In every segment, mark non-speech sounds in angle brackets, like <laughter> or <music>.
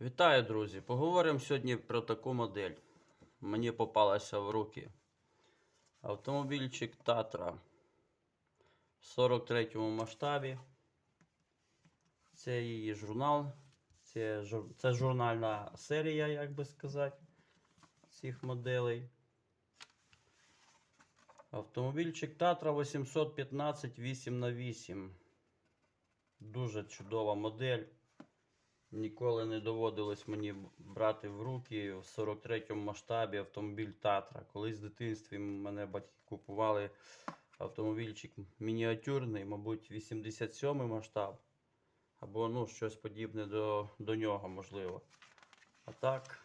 Вітаю, друзі! Поговоримо сьогодні про таку модель. Мені попалася в руки автомобільчик Татра в 43 му масштабі. Це її журнал. Це, це журнальна серія, як би сказати, цих моделей. Автомобільчик Татра 815 8х8. Дуже чудова модель. Ніколи не доводилось мені брати в руки в 43-му масштабі автомобіль Татра. Колись в дитинстві мене батьки купували автомобільчик мініатюрний, мабуть, 87-й масштаб. Або ну, щось подібне до, до нього, можливо. А так,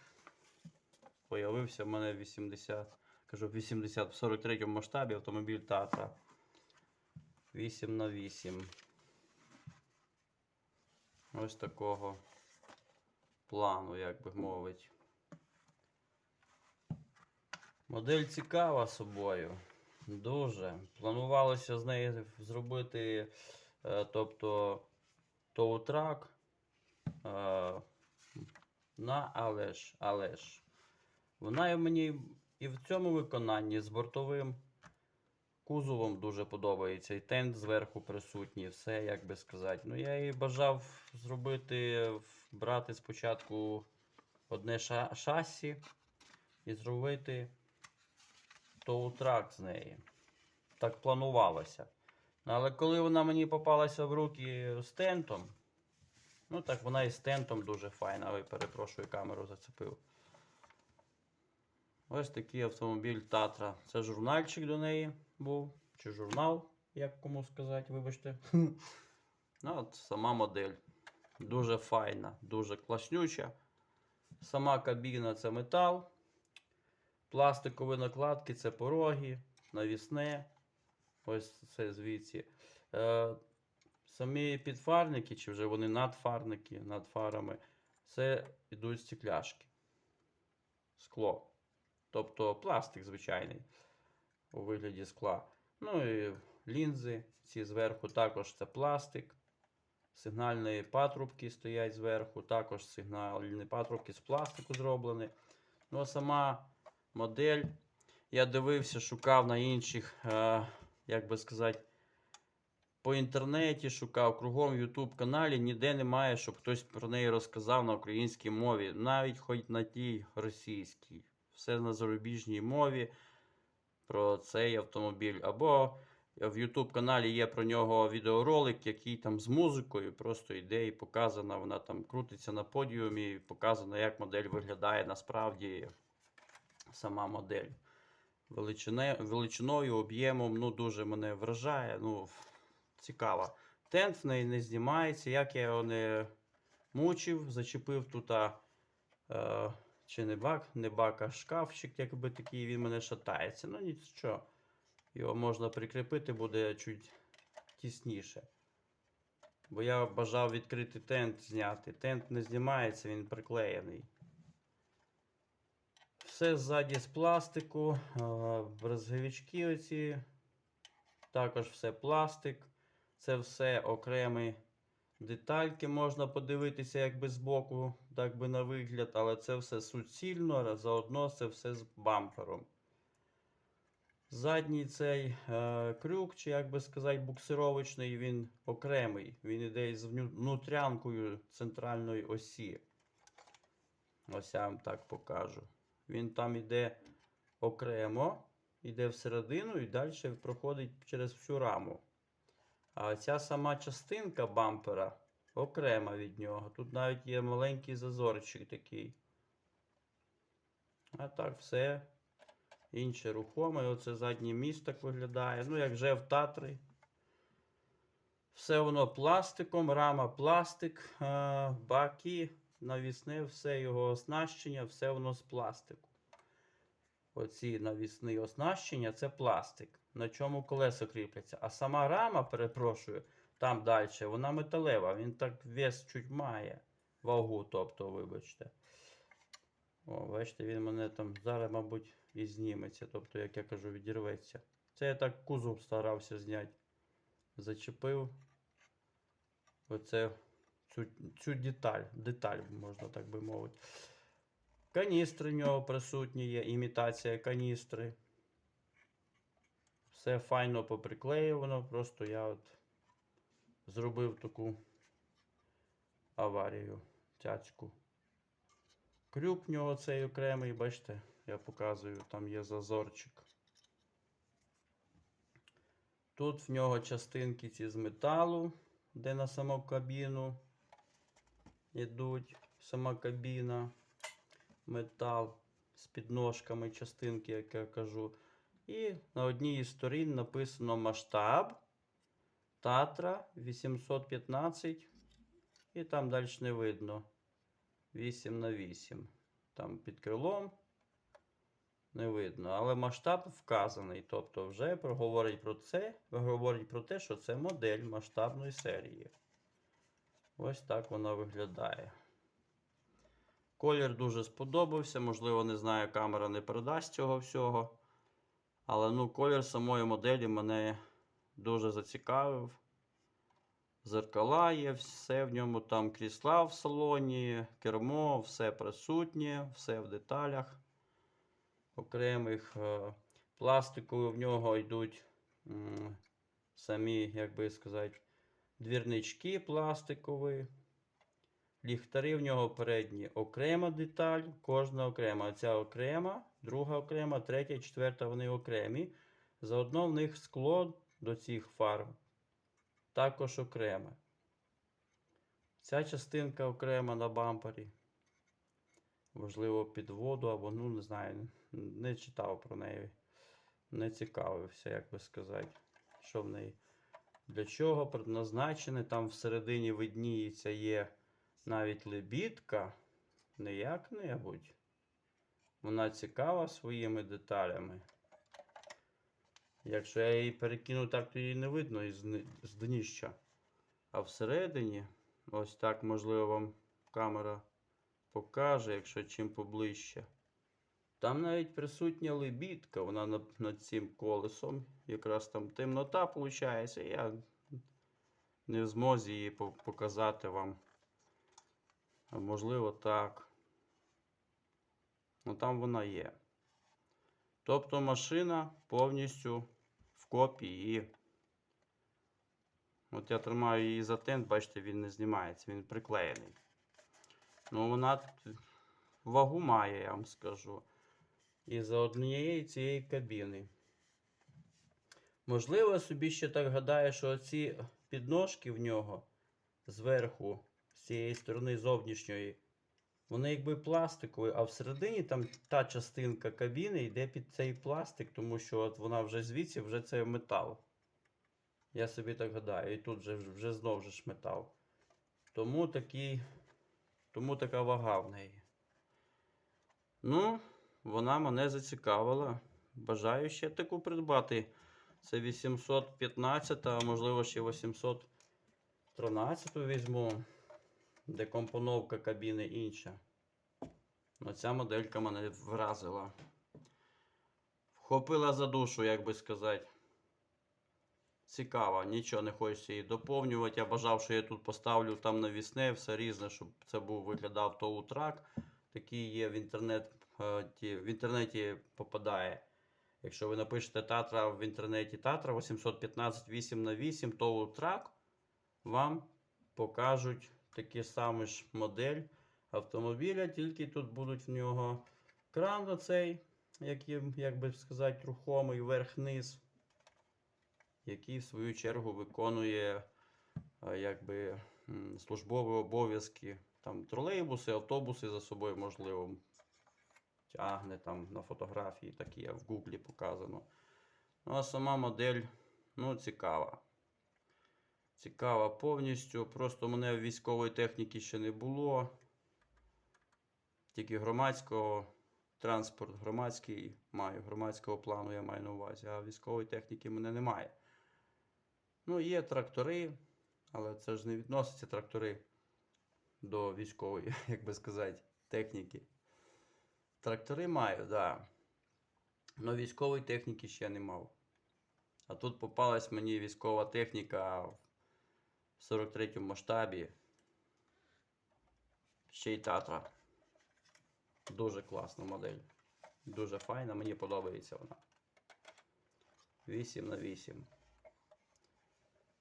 появився в мене 80, кажу, 80 в 43-му масштабі автомобіль Татра. 8 на 8 Ось такого плану, як би мовить. Модель цікава собою. Дуже. Планувалося з неї зробити, е, тобто, тоутрак е, на але ж, але ж. Вона мені і в цьому виконанні з бортовим кузовом дуже подобається. І тент зверху присутній, все, як би сказати. Ну, я і бажав зробити, в- брати спочатку одне ша- шасі і зробити тоутрак з неї. Так планувалося. Ну, Але коли вона мені попалася в руки з тентом, ну так вона і з тентом дуже файна. Ой, перепрошую, камеру зацепив. Ось такий автомобіль Татра. Це журнальчик до неї був. Чи журнал, як кому сказати, вибачте. <laughs> Ну, от сама модель. Дуже файна, дуже класнюча. Сама кабіна це метал. Пластикові накладки це пороги, навісне. Ось це звідси. Е, самі підфарники, чи вже вони надфарники над фарами, це йдуть стекляшки. Скло. Тобто пластик звичайний у вигляді скла. Ну і лінзи, ці зверху також це пластик. Сигнальні патрубки стоять зверху, також сигнальні патрубки з пластику зроблені. Ну, а сама модель. Я дивився, шукав на інших, е, як би сказати, по інтернеті шукав кругом в YouTube каналі, ніде немає, щоб хтось про неї розказав на українській мові, навіть хоч на тій російській. Все на зарубіжній мові про цей автомобіль. Або в YouTube каналі є про нього відеоролик, який там з музикою просто йде і показана. Вона там крутиться на подіумі, і показано, як модель виглядає насправді сама модель. Величине, величиною, об'ємом, ну дуже мене вражає. Ну, цікаво. Тент в неї не знімається. Як я його не мучив, зачепив тут. а, Е, чи не бак, не бак, а шкафчик, якби такий, він мене шатається. Ну нічого. Його можна прикріпити, буде чуть тісніше. Бо я бажав відкрити тент зняти. Тент не знімається, він приклеєний. Все ззаді з пластику, брезговички оці. Також все пластик. Це все окремі детальки можна подивитися якби збоку, так би на вигляд, але це все суцільно, заодно це все з бампером. Задній цей е, крюк, чи як би сказати, буксировочний, він окремий. Він іде із внутрянкою центральної осі. Ось я вам так покажу. Він там іде окремо, іде всередину і далі проходить через всю раму. А ця сама частинка бампера окрема від нього. Тут навіть є маленький зазорчик такий. А так все. Інше рухоме. Оце задній міст так виглядає. Ну, як вже в Татри. Все воно пластиком, рама пластик, е, баки, навісне, все його оснащення, все воно з пластику. Оці навісні оснащення це пластик, на чому колеса кріпляться. А сама рама, перепрошую, там далі, вона металева, він так вес чуть має. Вагу, тобто, вибачте. О, бачите, він мене там зараз, мабуть, і зніметься. Тобто, як я кажу, відірветься. Це я так кузов старався зняти. Зачепив. Оце цю, цю деталь, деталь, можна так би мовити. Каністри в нього присутні є, імітація каністри. Все файно поприклеювано, просто я от зробив таку аварію, цяцьку. Крюк в нього цей окремий, бачите, я показую, там є зазорчик. Тут в нього частинки ці з металу, де на саму кабіну йдуть. Сама кабіна, метал з підножками частинки, як я кажу. І на одній із сторін написано масштаб Татра 815. І там далі не видно. 8 на 8. Там під крилом не видно. Але масштаб вказаний. Тобто вже говорить про це, говорить про те, що це модель масштабної серії. Ось так вона виглядає. Колір дуже сподобався. Можливо, не знаю, камера не передасть цього всього. Але ну, колір самої моделі мене дуже зацікавив. Зеркала є, все в ньому там крісла в салоні, кермо, все присутнє, все в деталях окремих. е, в нього йдуть самі, як би сказати, двірнички пластикові. Ліхтари в нього передні окрема деталь, кожна окрема. Ця окрема, друга окрема, третя, четверта вони окремі. Заодно в них скло до цих фар також окреме. Ця частинка окрема на бампері. Можливо, під воду або, ну, не знаю, не читав про неї. Не цікавився, як би сказати, що в неї. Для чого предназначене. Там всередині видніється є навіть лебідка, не як-небудь. Вона цікава своїми деталями. Якщо я її перекину так, то її не видно із з дніща. А всередині, ось так, можливо, вам камера покаже, якщо чим поближче. Там навіть присутня лебідка, вона над, цим колесом. Якраз там темнота виходить. Я не в змозі її показати вам. А можливо, так. Ну там вона є. Тобто машина повністю в копії. От я тримаю її за тент, бачите, він не знімається, він приклеєний. Ну, вона вагу має, я вам скажу. І за однієї цієї кабіни. Можливо, собі ще так гадаю, що ці підножки в нього зверху, з цієї сторони зовнішньої, вони якби пластикові, а всередині там та частинка кабіни йде під цей пластик, тому що от вона вже звідси, вже це метал. Я собі так гадаю. І тут вже, вже знов же ж метал. Тому такий, тому така вага в неї. Ну, вона мене зацікавила. Бажаю ще таку придбати. Це 815, а можливо ще 813 візьму. Де компоновка кабіни інша. Ну, ця моделька мене вразила. Вхопила за душу, як би сказати. Цікаво, нічого не хочеться її доповнювати. Я бажав, що я тут поставлю там навісне, все різне, щоб це був виглядав тоу-трак. Такий є в інтернет, в інтернеті попадає. Якщо ви напишете Татра в інтернеті Татра 815 8 на 8 тоу-трак, вам покажуть такі самі ж модель автомобіля, тільки тут будуть в нього кран оцей, який, як би сказати, рухомий вверх-низ, який в свою чергу виконує е, якби, службові обов'язки. Там тролейбуси, автобуси за собою, можливо, тягне там на фотографії, такі в Гуглі показано. Ну, а сама модель, ну, цікава. Цікава повністю. Просто мене військової техніки ще не було. Тільки громадського транспорт громадський маю, громадського плану я маю на увазі, а військової техніки мене немає. Ну, є трактори, але це ж не відноситься трактори до військової, <laughs> як би сказати, техніки. Трактори маю, так. Да. Але військової техніки ще не мав. А тут попалась мені військова техніка в 43 масштабі. ще й Татра. Дуже класна модель. Дуже файна, мені подобається вона. 8 на 8.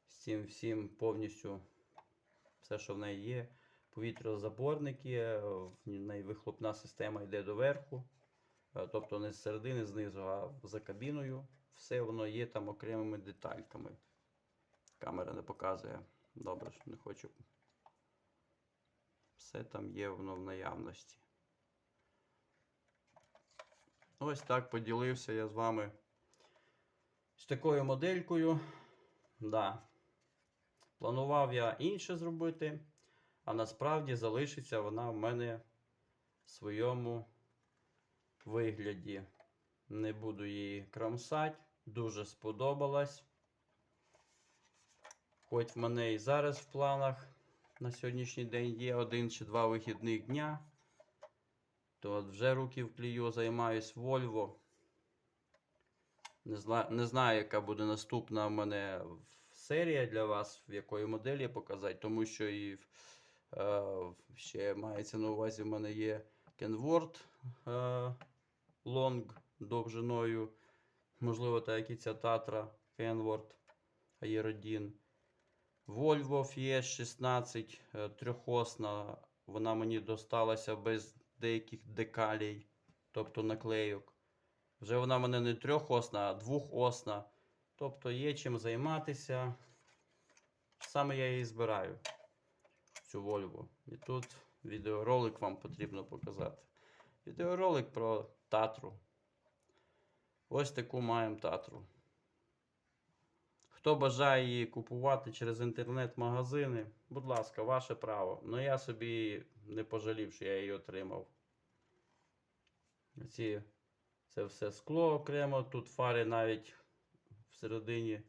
З цим всім повністю все, що в неї є. Повітрозаборник є, вихлопна система йде доверху. Е, Тобто не з середини, знизу, а за кабіною. Все воно є там окремими детальками. Камера не показує. Добре, що не хочу. Все там є воно в наявності. Ось так поділився я з вами з такою моделькою. Да. Планував я інше зробити, а насправді залишиться вона в мене в своєму вигляді. Не буду її кромсати. Дуже сподобалась. Хоч в мене і зараз в планах на сьогоднішній день є один чи два вихідних дня, то от вже руки в клію займаюсь Volvo. Не, зна, не знаю, яка буде наступна в мене серія для вас, в якої моделі показати, тому що і ще мається на увазі в мене є Kenworth е, Long довжиною. Можливо, так як і ця Tatra Kenworth Aerodin. Volvo FS16 е, трьохосна. Вона мені досталася без деяких декалей, тобто наклейок. Вже вона мене не трьохосна, а двохосна. Тобто є чим займатися. Саме я її збираю. Цю Volvo. І тут відеоролик вам потрібно показати. Відеоролик про Татру. Ось таку маємо Татру. Хто бажає її купувати через інтернет-магазини, будь ласка, ваше право. Ну я собі не пожалів, що я її отримав. Ці, це все скло окремо, тут фари навіть всередині.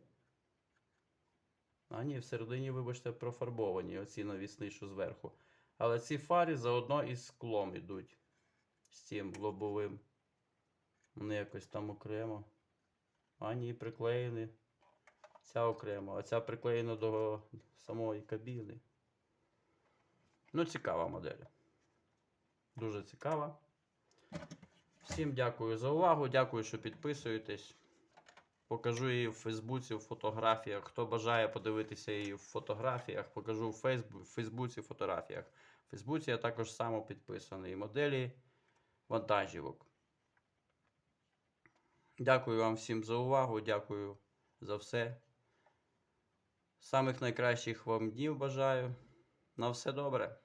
А ні, всередині, вибачте, профарбовані, оці навісні, що зверху. Але ці фари заодно із склом ідуть. З цим лобовим. Вони якось там окремо. А ні, приклеєні. Ця окремо, а ця приклеєна до самої кабіни. Ну, цікава модель. Дуже цікава. Всім дякую за увагу. Дякую, що підписуєтесь. Покажу її в Фейсбуці, в фотографіях. Хто бажає подивитися її в фотографіях, покажу в Фейсбу- в Фейсбуці в фотографіях. В Фейсбуці я також само підписаний. Моделі вантажівок. Дякую вам всім за увагу. Дякую за все. Самих найкращих вам днів бажаю. На все добре.